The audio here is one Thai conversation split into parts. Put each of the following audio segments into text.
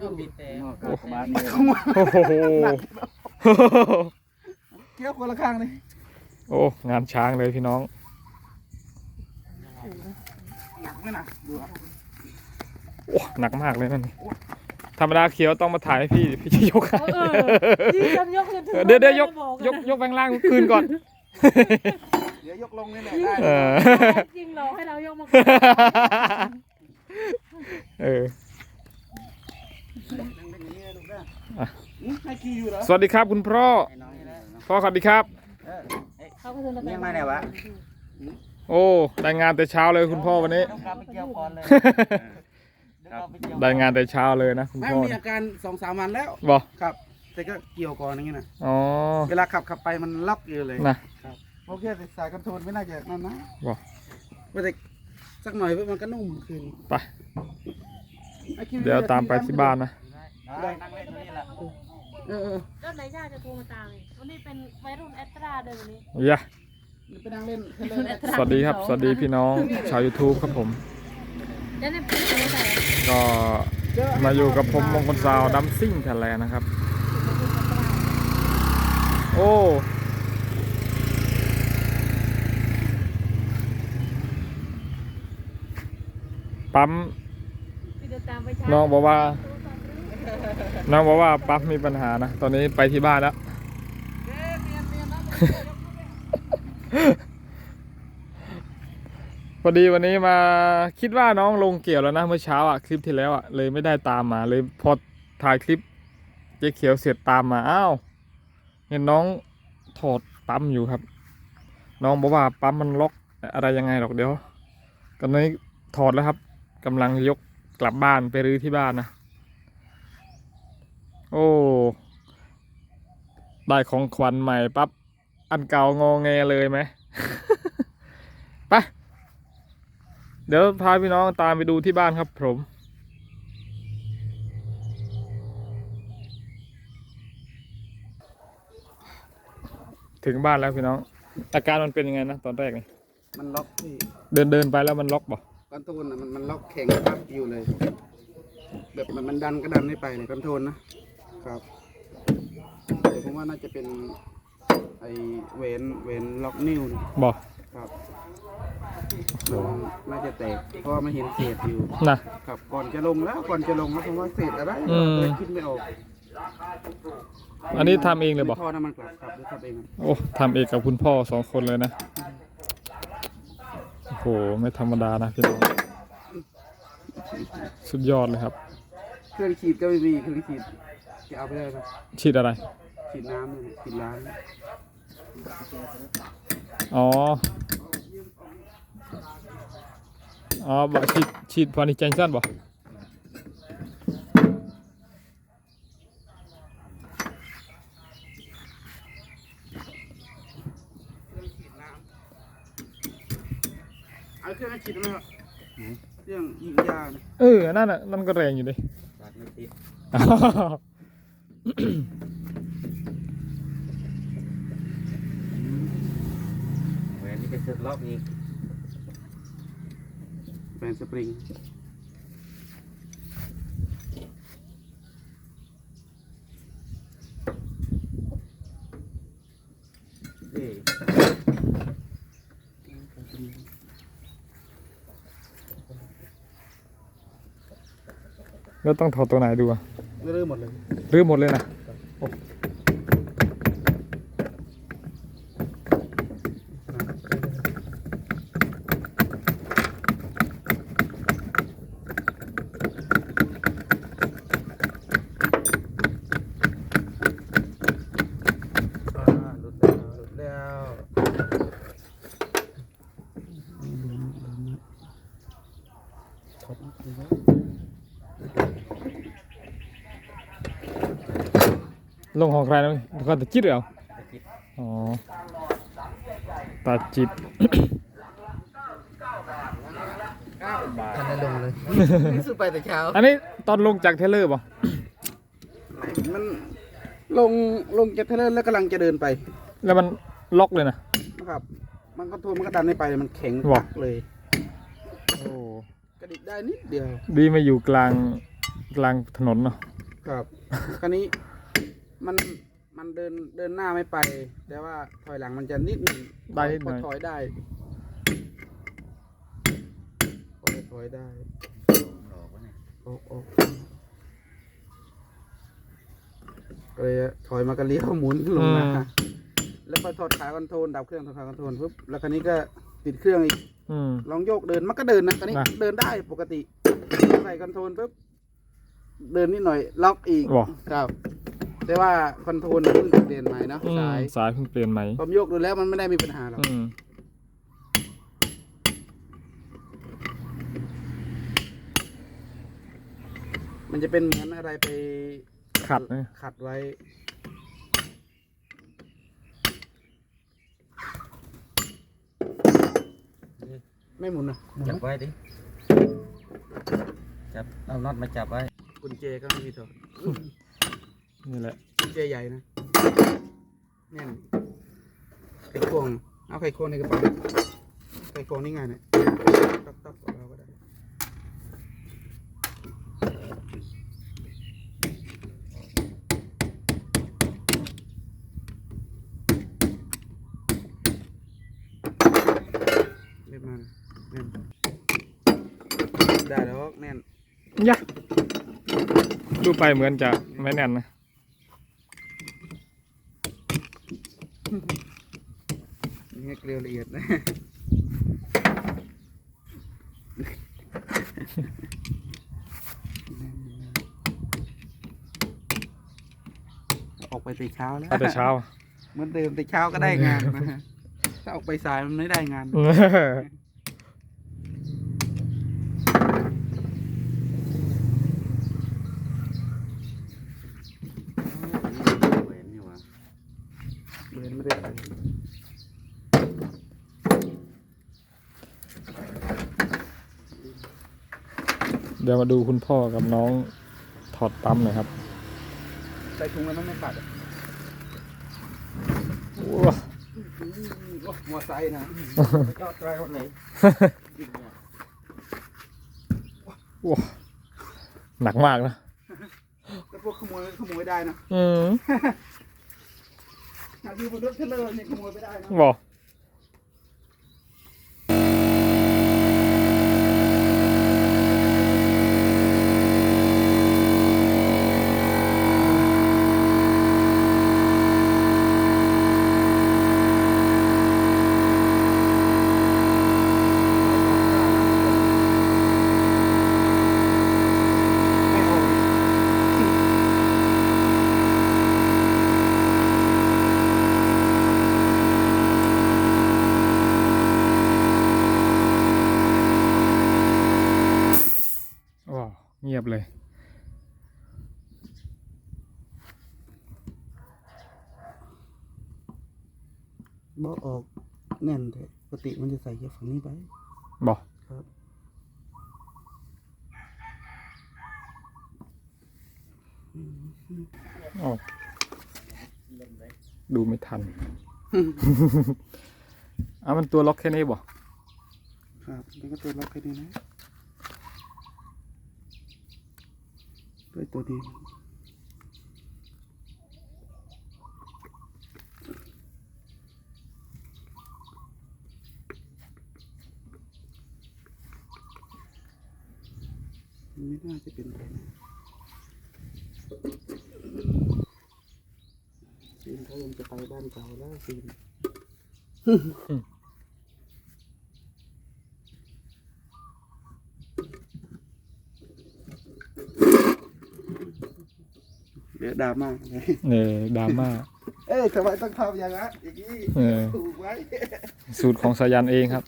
ก็บิดแต่โอ้บาทนี่เข้ามาโอ้โหเกี่ยวคนละข้างนี่โอ้งานช้างเลยพี่น้องหนักไหมนะดูอะโอ้หนักมากเลยนั่นนี่ธรรมดาเขียวต้องมาถ่ายให้พี่พี่จะยกให้เออที่ฉันยกขึ้นถึงเดี๋ยวเดี๋ยวยกไม่บอกยกยกแบงล่างคืนก่อน เดี๋ยวยกลงนี่แหละได้เออจริงเหรอให้เรายกมาเออ สวัสดีครับคุณพ่อไอ้น้องนี่แหละพ่อสวัสดีครับเออเขาก็เดินยังไงเนี่ยวะ โอ้ ได้งานแต่เช้าเลยคุณพ่อวันนี้ ต้องกลับไปเกี่ยวก่อนเลยเดี๋ยวกลับไปเกี่ยวได้งานแต่เช้าเลยนะคุณไม่พ่อมีอาการสองสามวันแล้ว บอกครับ แต่ก็เกี่ยวก่อนอย่างนี้นะ อ๋อ เวลาขับขับไปมันล็อกอยู่เลยนะโอเคแต่สายคอนโทรลไม่น่าจะนั่นนะบอกว่าแต่สักหน่อยเพื่อมันก็นุ่มขึ้นไปไอ้คิเดี๋ยวตามไปที่บ้านนะ ได้นั่งเล่นตรงนี้แหละเออเออแล้วไหนญาติจะโทรมาตามอีกวันนี้เป็นวัยรุ่นแอตราเดินวันนี้ยะไปนั่งเล่นเทเลอร์สวัสดีครับ สวัสดีพี่น้องชาว YouTube ครับผม แล้วเนี่ยเป็นอะไรใส่ก็มาอยู่กับผมมงคลสาวดัมซิ่งไทยแลนด์นะครับ โอ้ปั๊มพี่เดินตามไปช้าน้องบอกว่า น้องบอกว่าปั๊มมีปัญหานะ ตอนนี้ไปที่บ้านแล้วพอดีวันนี้มาคิดว่าน้องลงเกี่ยวแล้วนะเมื่อเช้าอะคลิปที่แล้วอะเลยไม่ได้ตามมาเลยพอถ่ายคลิปเจ๊เขียวเสร็จตามมาอ้าวเห็นน้องถอดปั๊มอยู่ครับ น้องบอกว่าปั๊มมันล็อกอะไรยังไงหรอกเดี๋ยวตอนนี้ถอดแล้วครับกำลังยกกลับบ้านไปรื้อที่บ้านนะ โอ้ ได้ของขวัญใหม่ปั๊บ อันเก่างอแงเลยไหมไปเดี๋ยวพาพี่น้องตามไปดูที่บ้านครับผมถึงบ้านแล้วพี่น้อง อาการมันเป็นยังไงนะตอนแรกนี่มันล็อกที่เดินเดินไปแล้วมันล็อกบ่คอนโทรลน่ะมันมันล็อกแข็งปั๊บอยู่เลย แบบมันมันดันก็ดันไม่ไปเลยคอนโทรลนะ ครับแต่ผมว่าน่าจะเป็นไอเวนเวนล็อกนิ้วนะบ่ครับมันน่าจะแตกเพราะว่าไม่เห็นเศษอยู่ นะ ครับก่อนจะลงแล้วก่อนจะลงแล้วผมว่าเศษอะไรอืม เลยคิดไม่ออกอันนี้ทำเองเลยบ่ท่อน้ำมันกลับครับหรือทำเองครับโอ้ทำเองกับคุณพ่อสองคนเลยนะ โอ้โห ไม่ธรรมดานะพี่น้อง สุดยอดเลยครับ เครื่องฉีดก็ไม่มีเครื่องฉีด จะเอาไปได้ไหมฉีดอะไร ฉีดน้ำเนี่ยฉีดล้างอ๋อ อ๋อบ่ฉีดฉีดพอนิจังสั้นบ่เอาเครื่องฉีดไหมครับเครื่องยิงยาเนี่ย เออ นั่นน่ะนั่นก็แรงอยู่ดิ ตัดไม่ติด แหวนนี่ไปเสือกล็อกอีกเป็นสปริงเอ้ยแล้วต้องถอดตัวไหนดูอะเรื้อหมดเลยรื้อหมดเลยนะโอ้อ่าหลุดแล้วหลุดแล้ว ลงของใครนะดูกันตาจิตเหรออ๋อตาจิตทันได้ลงเลยนี่สู้ไปแต่เช้า อันนี้ตอนลงจากเทเลอร์ป่ะมันลงลงจากเทเลอร์แล้วกำลังจะเดินไป แล้วมันล็อกเลยนะนะครับ มันก็โทรมันก็ดันไม่ไปมันแข็งว่ะปักเลยโอ้กระดิกได้นิดเดียว ดีมาอยู่กลางกลางถนนเนาะครับคราวนี้ มันมันเดินเดินหน้าไม่ไป แต่ว่าถอยหลังมันจะนิดหนึ่งได้นิดหพน่ออยถอยได้พอถอยได้หลอกวะเนี่ยออกออกก็เลยถอยมาก็เลี้ยวหมุนลงมาแล้วก็ถอดขาคอนโทรลดับเครื่องถอดขาคอนโทรลปุ๊บแล้วคราวนี้ก็ติดเครื่องอีก อืม ลองโยกเดินมันก็เดินนะคราวนี้นะเดินได้ปกติใส่คอนโทรลปุ๊บเดินนิดหน่อยล็อกอีกบอก ครับ แต่ว่าคอนโทรลน่ะเพิ่งจะเปลี่ยนใหม่เนาะอืมสายสายเพิ่งเปลี่ยนไหมผมโยกดูแล้วมันไม่ได้มีปัญหาหรอกอืมมันจะเป็นเหมือนอะไรไปขัดนะขัดไว้ ไม่หมุนนะจับไว้ดิ จับ เอาน็อตมาจับไว้กุญแจก็ไม่มีถอด นี่แหละกุญแจใหญ่นะแน่นไขควงเอาไขควงในกระเป๋าไขควงนี่ไงเนี่ยตับตับของเราก็ได้เรียบมาแน่นได้แล้วแน่นยะดูไปเหมือนจะไม่แน่นนะ นี่ เกลียวละเอียดนะออกไปแต่เช้าแล้วเอาแต่เช้าเหมือนเดิมแต่เช้าก็ได้งานนะฮะถ้าออกไปสายมันไม่ได้งาน เห็นนี่หว่า เดินไม่ได้ไป เดี๋ยวมาดูคุณพ่อกับน้องถอดปั๊มหน่อยครับ ใส่ถุงแล้วมันไม่ขาดอะว้าอืมโอ้มอไซค์นะไปจอดไว้รถไหนยิงเนี่ยว้าหนักมากนะ แล้วพวกขโมยขโมยได้นะอืมหากอยู่บนรถเทรลเลอร์เนี่ยขโมยไม่ได้นะบอก งียบเลยบอกออกแน่นแต่ปกติมันจะใส่แค่ฝั่งนี้ไป บอกครับอ๋อดูไม่ทัน อะมันตัวล็อกแค่นี้บอกครับนี่ก็ตัวล็อกแค่นี้นะ ด้วยตัวนี้ไม่น่าจะเป็นไรนะซีนเขายังจะไปบ้านเก่าแล้วซีน ดี๋ยวดราม่าเลยเออดราม่า เอ้ยทำไมต้องทำอย่างนั้นอย่างนี้เออ ถูกไว้สูตรของสายันเองครับ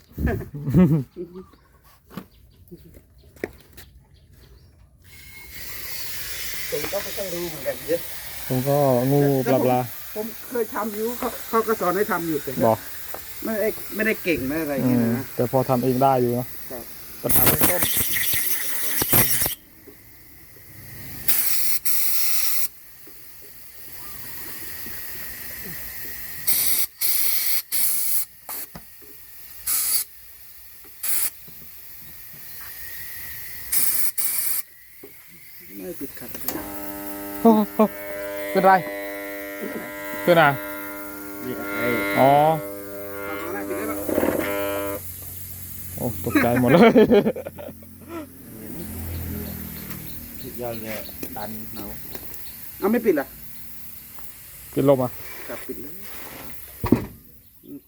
ผมก็ไม่ค่อยรู้เหมือนกันเยอะผมก็งูปลาปลาผมเคยทำอยู่เขาเขาก็สอนให้ทำอยู่แต่บอกไม่ได้ไม่ได้เก่งไม่ได้อะไรอย่างอืเงี้ยมนะ แต่พอทำเองได้อยู่เนอะครับ ปัญหาเป็นต้น ไม่ติดขัดเลยโอ้โหเป็นไรเป็นอะไรนี่ไอ้อ๋อ เอาหน้าปิดได้ปะโอ้ ตกใจหมดเลยที่ยอดเลยดันเนาเอาไม่ปิดล่ะเป็นลมอะกลับปิดเลยอืม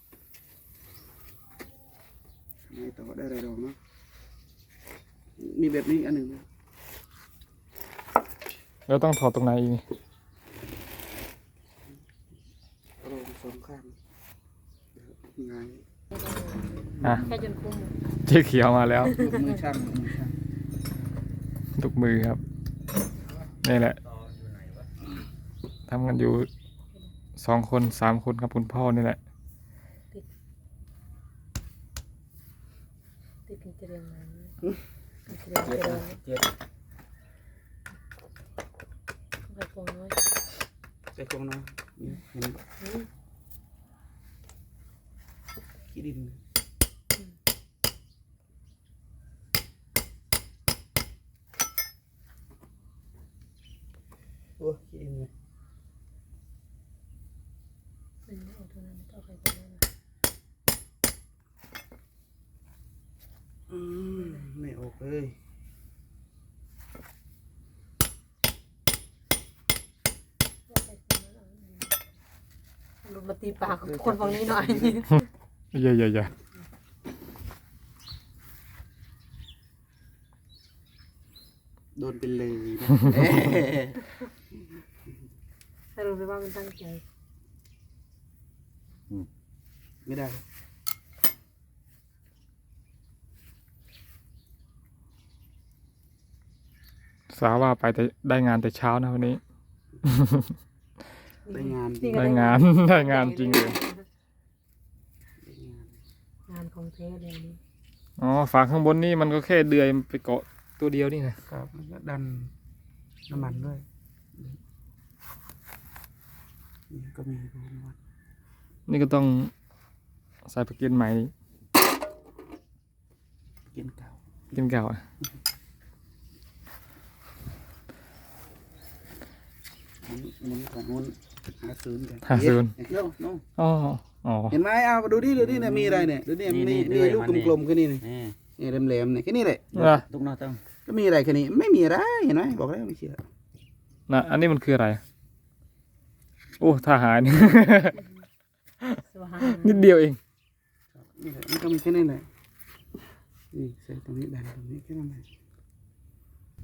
ไม่ต่อได้อะไรดอกเนาะมีแบบนี้อันหนึ่งนะ แล้วต้องถอดตรงไหนอีกนี่เอาลงสองข้างไงายอะแค่จนคุ้มเจ๊เขียวมาแล้วลูกมือช่างลูกมือช่างทุกมือครับ นี่แหละทำกันอยู่สองคนสามคนครับคุณพ่อนี่แหละ ติดกันเจริญมาติดกันเจเจ็ดริญ เจ็ด ไข่ฟองน้อยใจคงเนาะนี่เห็นปะขี้ดินโอ้ขี้ดินเลยอืมเอาตัวนั้นเอาไข่ฟองน้อยมาอืมไม่ออกเลย เอาไข่ฟองน้อยเอาอันนี้หลุดมา ตีปากคนฝั่งนี้หน่อยเย่เย่เย่โดนเป็นเลยนะสรุปเลยว่ามันตั้งใจไม่ได้สาวว่าไปแต่ได้งานแต่เช้านะวันนี้ ได้งานนี่ก็ได้งานได้งานจริงเลยได้งานงานของเทเลยนี่อ๋อฝาข้างบนนี่มันก็แค่เดือยมันไปเกาะตัวเดียวนี่นะครับแล้วก็ดันน้ำมันด้วยนี่ก็มีดูน้ำมันนี่ก็ต้องใส่ปากเกนใหม่กินเก่ากินเก่าอะหมุนหมุนฝั่งนู้น หาศูนย์กันห้าศูนย์ เดี๋ยวน้องอ๋ออ๋อ เห็นไหมเอาดูดิดูดิเนี่ยมีอะไรเนี่ยดูดิมีมีลูกกลมๆแค่นี้นี่นี่นี่แหลมๆเนี่ยแค่นี้แหละนะตุกนอต้องก็มีอะไรแค่นี้ไม่มีอะไรเห็นไหมบอกแล้วไม่เชื่อนะอันนี้มันคืออะไร โอ้ถ้าหายนี่สว่างนิดเดียวเอง นี่แหละมันก็มีแค่นี้แหละนี่ใส่ตรงนี้ดันตรงนี้แค่นั้นแหละ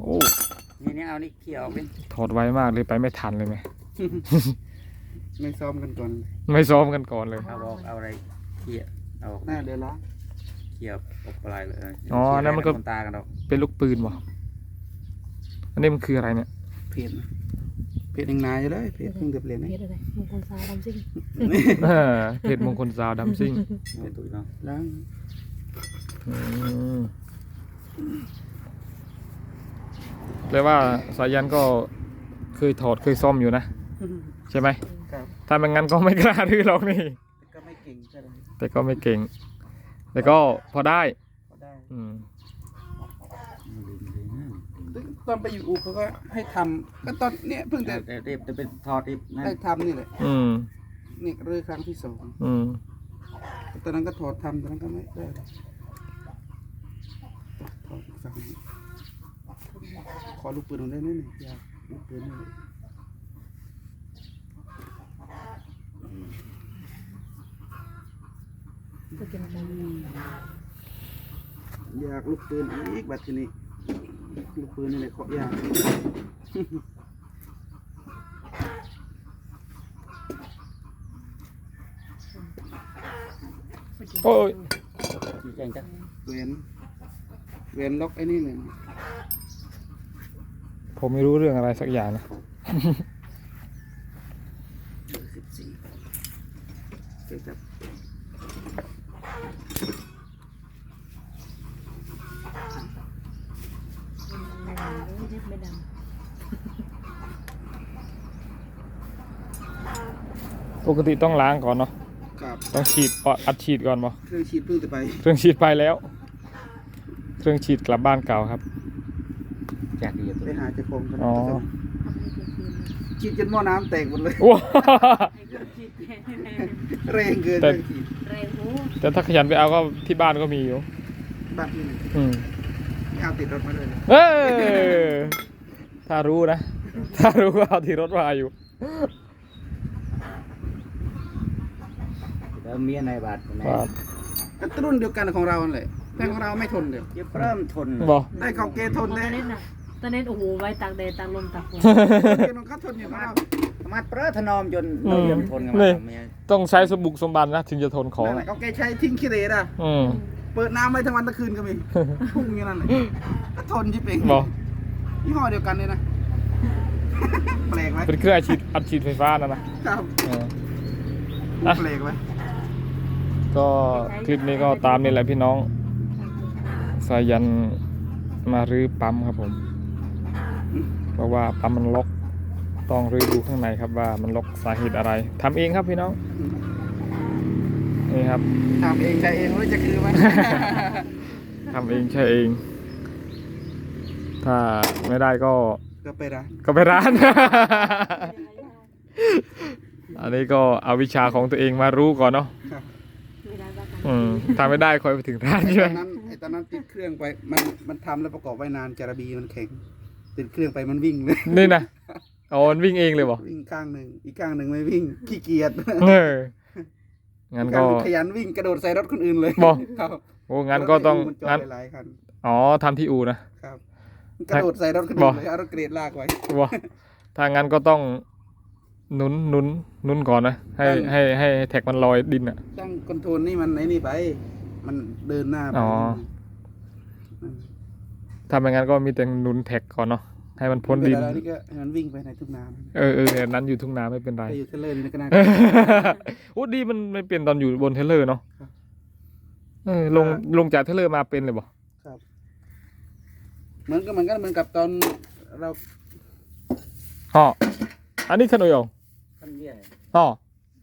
โอ้นี่นี่เอานี่เขี่ยออกดิถอดไวมากเลยไปไม่ทันเลยไหม ไม่ซ้อมกันก่อนไม่ซ้อมกันก่อนเลย เอาออกเอาอะไรเขี่ยเอาออกหน้าเดี๋ยวล้างเขี่ยออกปลายเลยอ๋อนั่นมันก็ ตากันดอกเป็นลูกปืนวะอันนี้มันคืออะไรเนี่ย เพจนะเพจยังนายอยู่เลยเพจเพิ่งจะเปลี่ยนเพนะชรอะไรมงคลสาวดำซิ่งเออเพจมงคลซาวดัมซิ่งเอาตุ้ยเนาะล้างอืม แปลว่าสายันก็เคยถอดเคยซ่อมอยู่นะ ใช่ไหมครับถ้าไม่งั้นก็ไม่กล้าดื้อหรอกนี่ แต่ก็ไม่เก่งใช่ไหมแต่ก็ไม่เก่ง แต่ก็พอได้ก็ได้อืมตอนไปอยู่อูเขาก็ให้ทำก็ตอนเนี้ยเพิ่งเดี๋จะยวเดี๋ยวจะเป็นทอดอีกนั่นได้ทำนี่แหละอืมนี่เรื่อยครั้งที่สองอืมตอนนั้นก็ถอดทำตอนนั้นก็ไม่ได้ถอดอีกฝั่ง ขอลูกปืนของได้ไหมเนี่ยอยากลูกปืนนี่ก็กินกันอยากลูกปืนอีกบัดทีนี้ลูกปืนนี่แหละขอยากโอ้ยชี้แจงจ้ะเวนเวนล็อกไอ้นี่เลย ผมไม่รู้เรื่องอะไรสักอย่างนะสิบสี่เก็บจับไม่ดปกติต้องล้างก่อนเนาะกับต้องฉีดอัดฉีดก่อนบ่เครื่องฉีดเพิ่งจะไป เครื่องฉีดไปแล้ว เครื่องฉีดกลับบ้านเก่าครับใจจากดีตัว ไปหาเจ้าของกันอ๋อ ฉีดจนหม้อน้ำแตกหมดเลยว้าแรงเกินแต่ฉีดแรงหูแต่ถ้าขยันไปเอาก็ที่บ้านก็มีอยู่ บ้านที่หนึ่งอืมเอาติดรถมาเลยเออ ถ้ารู้นะ ถ้ารู้ก็เอาที่รถมาอยู่ แล้วเมียในบาทไหนครับก็รุ่นเดียวกันของเราเลยแต่ของเราไม่ทนเลย เดี๋ยวเริ่มทนบอกได้เขาเกทนตอได้นนี้น่ะ ตอนนี้โอ้โหไว้ตากแดดตากลมตากฝนเกของเขาทนอยู่ของเรามาเปรอะถนอมจนเราเริ่มทนกันนี่มาเมียต้องใช้สมบุกสมบันนะถึงจะทนของนั่นแหละเขาแกใช้ทิ้งขี้เหร่อะอืมเปิดน้ำไว้ทั้งวันทั้งคืนก็มีพุ่งอย่างนั้นเลยก็ทนจิเป่งบอกยี่ห้อเดียวกันเลยนะแปลกไหมเป็นเครื่องอัดฉีดอัดฉีดไฟฟ้านะนะครับเอออะแปลกไหมก็คลิปนี้ก็ตามนี่แหละพี่น้องสายันมารื้อปั๊มครับผม เพราะว่าปั๊มมันล็อกต้องรื้อดูข้างในครับว่ามันล็อกสาเหตุอะไรทำเองครับพี่น้องนี่ครับทำเองใช้เองไม่รู้จะคือไหมทำเองใช่เอง ถ้าไม่ได้ก็ก็ไปร้านก็ไปร้าน อันนี้ก็เอาวิชาของตัวเองมารู้ก่อนเนาะไม่ได้ว่ากันอืมถ้าไม่ได้ค่อยไปถึงร้านไอ้ใช่ตไหมอนนั้นไอ้ตอนนั้นติดเครื่องไปมันมันทำแล้วประกอบไว้นานจาระบีมันแข็ง ติดเครื่องไปมันวิ่งเลยนี่นะอ๋อมันวิ่งเองเลยบอกวิ่งข้างหนึ่งอีกข้างหนึ่งไม่วิ่งขี้เกียจเอองั้นก็ขยันวิ่งกระโดดใส่รถคนอื่นเลยบอกครับโอ้งั้นก็ต้องรถไฟงั้นมันจอดหลายๆคันอ๋อทำที่อูนะครับกระโดดใส่รถคนบอื่อกนเลยเอารถเกรดลากไว้ว้าถ้างั้นก็ต้องหนุนหนุนหนุนก่อนนะให้ตั้งให้ให้แท็กมันลอยดินอะช่างคอนโทรลนี่มันไอ้นี่ไป มันเดินหน้าไปอ๋อ ถ้าไม่งั้นก็มีแต่หนุนแท็กก่อนเนาะให้มันพ้นดินเวลานี่ก็ให้มันวิ่งไปในทุ่งนาเออเออเนี่ยนั้นอยู่ทุ่งนาไม่เป็นไรไปอยู่เทเลอร์นี่ก็น่าโอ้ดีมันไม่เป็นตอนอยู่บนเทเลอร์เนาะครับเออลงลงจากเทเลอร์มาเป็นเลยบ่เหมือนก็เหมือนกันเหมือนกับตอนเราฮออันนี้ขนมยองขั้นเยี่ยฮอ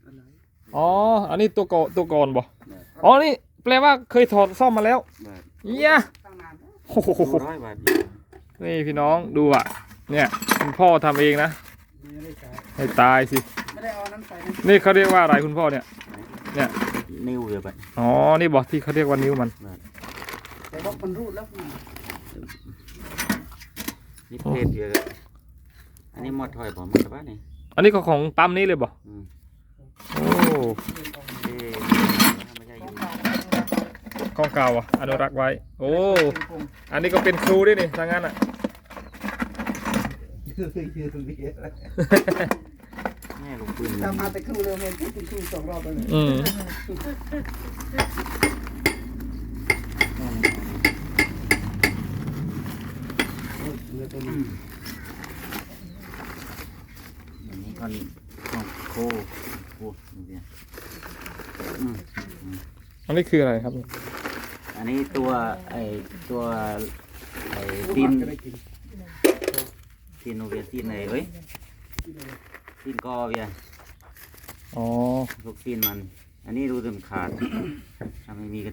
อะไรอ๋อ อันนี้ตัวก่อนตัวก่อนบ่อ๋อนี่แปลว่าเคยถอดซ่อมมาแล้วบาทเยี่ยตั้งนานแล้ว โอ้โหร้อยบาทนี่พี่น้องดูอะ เนี่ยคุณพ่อทำเองนะ ไม่ได้ใช้ให้ตายสิ ไม่ได้เอาอันนั้นใส่นะนี่เขาเรียกว่าอะไรคุณพ่อเนี่ยเนี่ย นิ้วเดียวไป อ๋อ นี่บอกที่เขาเรียกว่านิ้วมัน แต่บอกมันรูดแล้วนี่เพศเดียวกันอันนี้หมดถอยผมหมดแล้วป่ะนี่ อันนี้ก็ของปั๊มนี้เลยบ่อืม โอ้เอ๊ะไม่ใช่อยู่ ของเก่าอะอนุรักษ์ไว้ โอ้ อันนี้ก็เป็นครูด้วยนี่ถ้างั้นอะคือคือคือคือคือแม่ลงปืนทำมาแต่ครูเร็วเมนพูดถึงครูสองรอบแล้วเนี่ยอืมเหลือตัวนี้อันนี้ก่อนของโคโอ้นี่เนี่ยอืมอันนี้คืออะไรครับ อันนี้ตัวไอตัวไอตีนก็ได้กินตีนโนเวียตีนไหนเอ้ยตีนกอเวียอ๋อพวกตีนมัน อันนี้รู้สึกขาดถ้าไม่มีก็